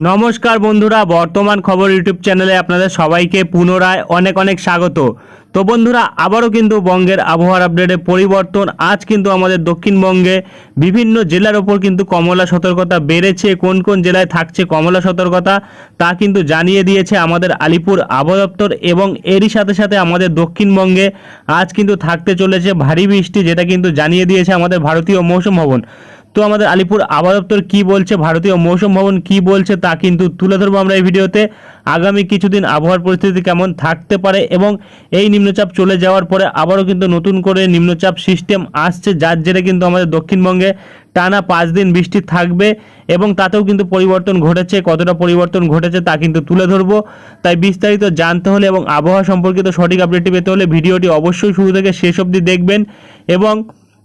নমস্কার বন্ধুরা, বর্তমান খবর ইউটিউব চ্যানেলে আপনাদের সবাইকে পুনরায় অনেক অনেক স্বাগত। তো বন্ধুরা, আবারও কিন্তু বঙ্গের আবহাওয়ার আপডেটে পরিবর্তন। আজ কিন্তু আমাদের দক্ষিণবঙ্গে বিভিন্ন জেলার ওপর কিন্তু কমলা সতর্কতা বেড়েছে। কোন কোন জেলায় থাকছে কমলা সতর্কতা, তা কিন্তু জানিয়ে দিয়েছে আমাদের আলিপুর আবহাওয়া দপ্তর এবং এরই সাথে সাথে আমাদের দক্ষিণবঙ্গে আজ কিন্তু থাকতে চলেছে ভারী বৃষ্টি, যেটা কিন্তু জানিয়ে দিয়েছে আমাদের ভারতীয় মৌসুম ভবন। তো আমাদের আলিপুর আবহাওয়া দপ্তর কী বলছে, ভারতীয় মৌসুম ভবন কী বলছে তা কিন্তু তুলে ধরবো আমরা এই ভিডিওতে। আগামী কিছুদিন আবহাওয়ার পরিস্থিতি কেমন থাকতে পারে এবং এই নিম্নচাপ চলে যাওয়ার পরে আবারও কিন্তু নতুন করে নিম্নচাপ সিস্টেম আসছে, যার জেরে কিন্তু আমাদের দক্ষিণবঙ্গে টানা পাঁচ দিন বৃষ্টি থাকবে এবং তাতেও কিন্তু পরিবর্তন ঘটেছে। কতটা পরিবর্তন ঘটেছে তা কিন্তু তুলে ধরবো। তাই বিস্তারিত জানতে হলে এবং আবহাওয়া সম্পর্কিত সঠিক আপডেটটি পেতে হলে ভিডিওটি অবশ্যই শুরু থেকে শেষ অবধি দেখবেন এবং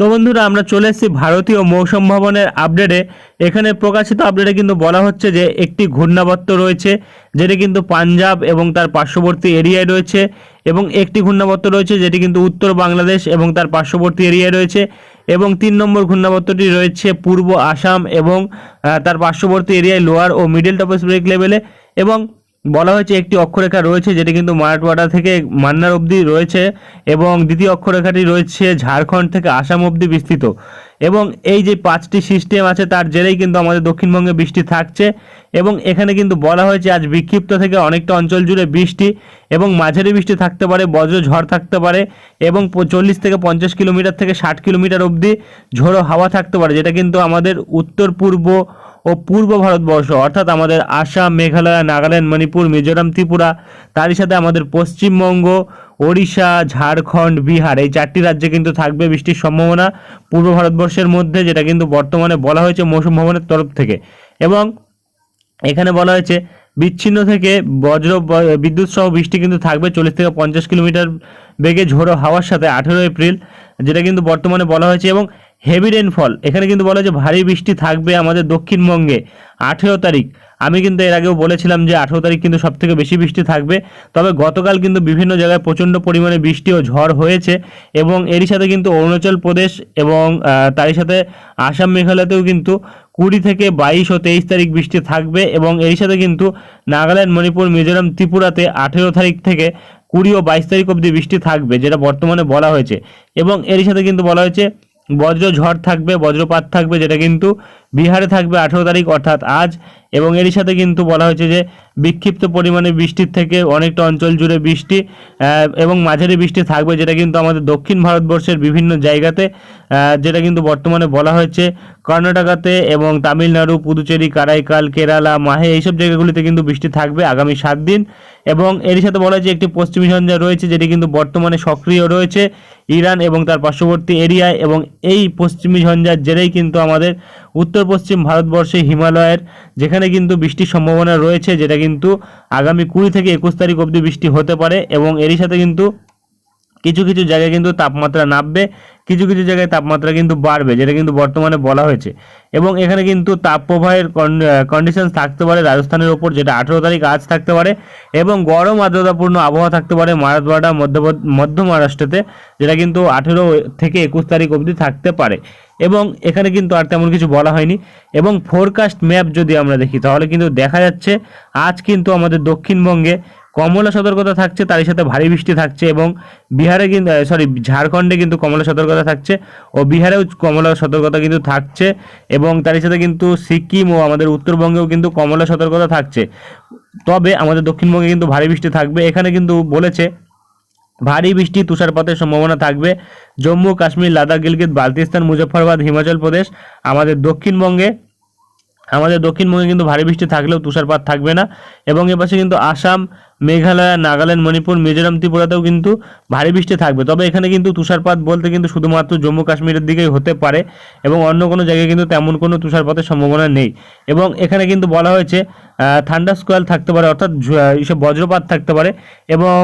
তো বন্ধুরা, আমরা চলে এসেছি ভারতীয় মৌসুম ভবনের আপডেটে এখানে প্রকাশিত আপডেটে কিন্তু বলা হচ্ছে যে, একটি ঘূর্ণাবর্ত রয়েছে, যেটি কিন্তু পাঞ্জাব এবং তার পার্শ্ববর্তী এরিয়ায় রয়েছে এবং একটি ঘূর্ণাবর্ত রয়েছে যেটি কিন্তু উত্তর বাংলাদেশ এবং তার পার্শ্ববর্তী এরিয়ায় রয়েছে এবং তিন নম্বর ঘূর্ণাবর্তটি রয়েছে পূর্ব আসাম এবং তার পার্শ্ববর্তী এরিয়ায় লোয়ার ও মিডল টপোস্ফেরিক লেভেলে এবং বলা হয়েছে একটি অক্ষরেখা রয়েছে যেটি কিন্তু মারাঠওয়াড়া থেকে মান্নার অবধি রয়েছে এবং দ্বিতীয় অক্ষরেখাটি রয়েছে ঝাড়খণ্ড থেকে আসাম অবধি বিস্তৃত। এবং এই যে পাঁচটি সিস্টেম আছে তার জেরেই কিন্তু আমাদের দক্ষিণবঙ্গে বৃষ্টি থাকছে এবং এখানে কিন্তু বলা হয়েছে আজ বিক্ষিপ্ত থেকে অনেকটা অঞ্চল জুড়ে বৃষ্টি এবং মাঝারি বৃষ্টি থাকতে পারে, বজ্র ঝড় থাকতে পারে এবং চল্লিশ থেকে পঞ্চাশ কিলোমিটার থেকে ষাট কিলোমিটার অবধি ঝোড়ো হাওয়া থাকতে পারে, যেটা কিন্তু আমাদের উত্তর পূর্ব ও পূর্ব ভারতবর্ষ, অর্থাৎ আমাদের আসাম, মেঘালয়, নাগাল্যান্ড, মণিপুর, মিজোরাম, ত্রিপুরা, তারই সাথে আমাদের পশ্চিমবঙ্গ, ওড়িশা, ঝাড়খণ্ড, বিহার, এই চারটি রাজ্যে কিন্তু থাকবে বৃষ্টির সম্ভাবনা পূর্ব ভারতবর্ষের মধ্যে, যেটা কিন্তু বর্তমানে বলা হয়েছে মৌসুম ভবনের তরফ থেকে। এবং এখানে বলা হয়েছে, বিচ্ছিন্ন থেকে বজ্র বিদ্যুৎ সহ বৃষ্টি কিন্তু থাকবে চল্লিশ থেকে পঞ্চাশ কিলোমিটার বেগে ঝোড়ো হাওয়ার সাথে আঠেরো এপ্রিল, যেটা কিন্তু বর্তমানে বলা হয়েছে। এবং হেভি রেনফল এখানে কিন্তু বলা হয়েছে ভারী বৃষ্টি থাকবে আমাদের দক্ষিণবঙ্গে আঠেরো তারিখ। আমি কিন্তু এর আগেও বলেছিলাম যে আঠেরো তারিখ কিন্তু সব থেকে বেশি বৃষ্টি থাকবে। তবে গতকাল কিন্তু বিভিন্ন জায়গায় প্রচণ্ড পরিমাণে বৃষ্টি ও ঝড় হয়েছে এবং এরই সাথে কিন্তু অরুণাচল প্রদেশ এবং তারই সাথে আসাম মেঘালয়তেও কিন্তু কুড়ি থেকে বাইশ ও তেইশ তারিখ বৃষ্টি থাকবে এবং এর সাথে কিন্তু নাগাল্যান্ড, মণিপুর, মিজোরাম, ত্রিপুরাতে আঠেরো তারিখ থেকে কুড়ি ও বাইশ তারিখ অবধি বৃষ্টি থাকবে, যেটা বর্তমানে বলা হয়েছে। এবং এরই সাথে কিন্তু বলা হয়েছে বজ্র ঝড় থাকবে বজ্রপাত থাকবে যেটা কিন্তু বিহারে থাকবে আঠেরো তারিখ, অর্থাৎ আজ। এবং এরই সাথে কিন্তু বলা হয়েছে যে, বিক্ষিপ্ত পরিমাণে বৃষ্টির থেকে অনেকটা অঞ্চল জুড়ে বৃষ্টি এবং মাঝারি বৃষ্টি থাকবে, যেটা কিন্তু আমাদের দক্ষিণ ভারতবর্ষের বিভিন্ন জায়গাতে যেটা কিন্তু বর্তমানে বলা হয়েছে। কর্ণাটকাতে এবং তামিলনাড়ু, পুদুচেরি, কারাইকাল, কেরালা, মাহে, এইসব জায়গাগুলিতে কিন্তু বৃষ্টি থাকবে আগামী সাত দিন। এবং এরই সাথে বলা হয়েছে, একটি পশ্চিমী ঝঞ্ঝা রয়েছে, যেটি কিন্তু বর্তমানে সক্রিয় রয়েছে। ইরান এবং তার পার্শ্ববর্তী এরিয়ায় এবং এই পশ্চিমী ঝঞ্ঝার জেরেই কিন্তু আমাদের উত্তর পশ্চিম ভারতবর্ষে হিমালয়ের, যেখানে কিন্তু বৃষ্টির সম্ভাবনা রয়েছে, যেটা কিন্তু আগামী কুড়ি থেকে একুশ তারিখ অবধি বৃষ্টি হতে পারে এবং এরই সাথে কিন্তু কিছু কিছু জায়গায় কিন্তু তাপমাত্রা নামবে কিছু কিছু জায়গায় তাপমাত্রা কিন্তু বাড়বে, যেটা কিন্তু বর্তমানে বলা হয়েছে। এবং এখানে কিন্তু তাপপ্রবাহের কন্ডিশন থাকতে পারে রাজস্থানের ওপর, যেটা আঠেরো তারিখ আজ থাকতে পারে, এবং গরম আর্দ্রতাপূর্ণ আবহাওয়া থাকতে পারে মারাঠওয়াড়া মধ্য মধ্য মহারাষ্ট্রতে, যেটা কিন্তু আঠেরো থেকে একুশ তারিখ অবধি থাকতে পারে। এবং এখানে কিন্তু আর তেমন কিছু বলা হয়নি। এবং ফোরকাস্ট ম্যাপ যদি আমরা দেখি, তাহলে কিন্তু দেখা যাচ্ছে আজ কিন্তু আমাদের দক্ষিণবঙ্গে কমলা সতর্কতা থাকছে, তারই সাথে ভারী বৃষ্টি থাকছে এবং বিহারে কিন্তু সরি ঝাড়খণ্ডে কিন্তু কমলা সতর্কতা থাকছে ও বিহারেও কমলা সতর্কতা কিন্তু থাকছে এবং তারই সাথে কিন্তু সিকিম ও আমাদের উত্তরবঙ্গেও কিন্তু কমলা সতর্কতা থাকছে। তবে আমাদের দক্ষিণবঙ্গে কিন্তু ভারী বৃষ্টি থাকবে। এখানে কিন্তু বলেছে, ভারী বৃষ্টি তুষারপাতের সম্ভাবনা থাকবে। জম্মু, কাশ্মীর, লাদাখ, গিলগিত বালতিস্তান মুজফ্ফরবাদ, হিমাচল প্রদেশ, আমাদের দক্ষিণবঙ্গে আমাদের দক্ষিণবঙ্গে কিন্তু ভারী বৃষ্টি থাকলেও তুষারপাত থাকবে না। এবং এপাশে কিন্তু আসাম, মেঘালয়, নাগাল্যান্ড, মণিপুর, মিজোরাম, ত্রিপুরাতেও কিন্তু ভারী বৃষ্টি থাকবে। তবে এখানে কিন্তু তুষারপাত বলতে কিন্তু শুধুমাত্র জম্মু কাশ্মীরের দিকেই হতে পারে এবং অন্য কোনো জায়গায় কিন্তু তেমন কোনো তুষারপাতের সম্ভাবনা নেই। এবং এখানে কিন্তু বলা হয়েছে থান্ডার স্কোয়াল থাকতে পারে, অর্থাৎ এইসব বজ্রপাত থাকতে পারে এবং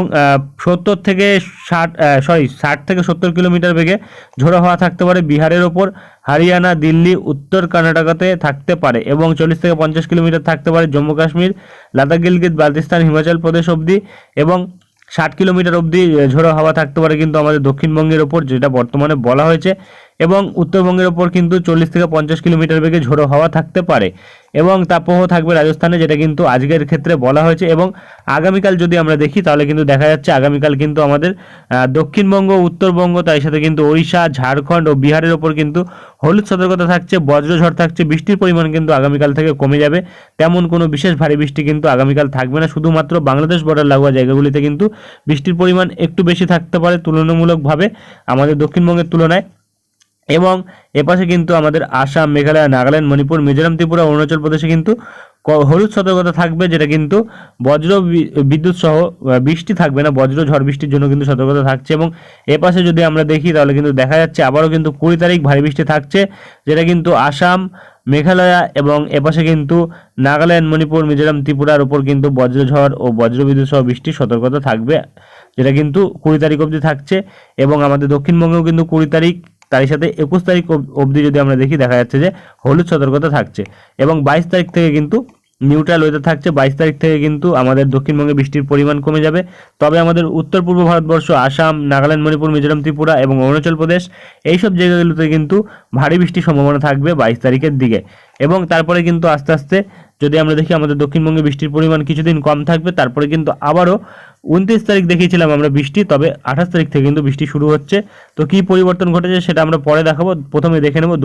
সত্তর থেকে ষাট সরি ষাট থেকে সত্তর কিলোমিটার বেগে ঝোড়ো হওয়া থাকতে পারে বিহারের ওপর, হরিয়ানা, দিল্লি, উত্তর কর্ণাটকাতে থাকতে পারে এবং চল্লিশ থেকে পঞ্চাশ কিলোমিটার থাকতে পারে জম্মু কাশ্মীর, লাদাখ, গিলগিত বালতিস্তান হিমাচল প্রদেশ অবধি এবং ষাট কিলোমিটার অবধি ঝোড়ো হাওয়া থাকতে পারে কিন্তু আমাদের দক্ষিণবঙ্গের ওপর, যেটা বর্তমানে বলা হয়েছে। এবং উত্তরবঙ্গের ওপর কিন্তু চল্লিশ থেকে পঞ্চাশ কিলোমিটার বেগে ঝোড়ো হাওয়া থাকতে পারে এবং তাপহ থাকবে রাজস্থানে, যেটা কিন্তু আজকের ক্ষেত্রে বলা হয়েছে এবং আগামীকাল যদি আমরা দেখি, তাহলে কিন্তু দেখা যাচ্ছে আগামীকাল কিন্তু আমাদের দক্ষিণবঙ্গ, উত্তরবঙ্গ, তার সাথে কিন্তু ওড়িশা, ঝাড়খণ্ড ও বিহারের ওপর কিন্তু হলুদ সতর্কতা থাকছে, বজ্রঝড় থাকছে, বৃষ্টির পরিমাণ কিন্তু আগামীকাল থেকে কমে যাবে। তেমন কোনো বিশেষ ভারী বৃষ্টি কিন্তু আগামীকাল থাকবে না, শুধুমাত্র বাংলাদেশ বর্ডার লাগোয়া জায়গাগুলিতে কিন্তু বৃষ্টির পরিমাণ একটু বেশি থাকতে পারে তুলনামূলকভাবে আমাদের দক্ষিণবঙ্গের তুলনায়। এবং এপাশে কিন্তু আমাদের আসাম, মেঘালয়, নাগাল্যান্ড, মণিপুর, মিজোরাম, ত্রিপুরা, অরুণাচল প্রদেশে কিন্তু হলুদ সতর্কতা থাকবে, যেটা কিন্তু বজ্র বিদ্যুৎ সহ বৃষ্টি থাকবে না, বজ্র, ঝড় বৃষ্টির জন্য কিন্তু সতর্কতা থাকছে এবং এপাশে যদি আমরা দেখি তাহলে কিন্তু দেখা যাচ্ছে আবারও কিন্তু কুড়ি তারিখ ভারী বৃষ্টি থাকছে, যেটা কিন্তু আসাম, মেঘালয়া এবং এপাশে কিন্তু নাগাল্যান্ড, মণিপুর, মিজোরাম, ত্রিপুরার উপর কিন্তু বজ্রঝড় ও বজ্রবিদ্যুৎ সহ বৃষ্টির সতর্কতা থাকবে, যেটা কিন্তু কুড়ি তারিখ অবধি থাকছে এবং আমাদের দক্ষিণবঙ্গেও কিন্তু কুড়ি তারিখ তারই সাথে একুশ তারিখ অব- অবধি যদি আমরা দেখি, দেখা যাচ্ছে যে হলুদ সতর্কতা থাকছে এবং বাইশ তারিখ থেকে কিন্তু নিউট্রাল ওয়েদার থাকছে। বাইশ তারিখ থেকে কিন্তু আমাদের দক্ষিণবঙ্গে বৃষ্টির পরিমাণ কমে যাবে। তবে আমাদের উত্তর পূর্ব ভারতবর্ষ, আসাম, নাগাল্যান্ড, মণিপুর, মিজোরাম, ত্রিপুরা এবং অরুণাচল প্রদেশ এইসব জায়গাগুলোতে কিন্তু ভারী বৃষ্টির সম্ভাবনা থাকবে বাইশ তারিখের দিকে। এবং তারপরে কিন্তু আস্তে আস্তে যদি আমরা দেখি আমাদের দক্ষিণবঙ্গে বৃষ্টির পরিমাণ কিছুদিন কম থাকবে, তারপরে কিন্তু আবারও উনত্রিশ তারিখ দেখিয়েছিলাম আমরা বৃষ্টি, তবে আঠাশ তারিখ থেকে কিন্তু বৃষ্টি শুরু হচ্ছে। তো কি পরিবর্তন ঘটেছে সেটা আমরা পরে দেখাবো। প্রথমে দেখে নেব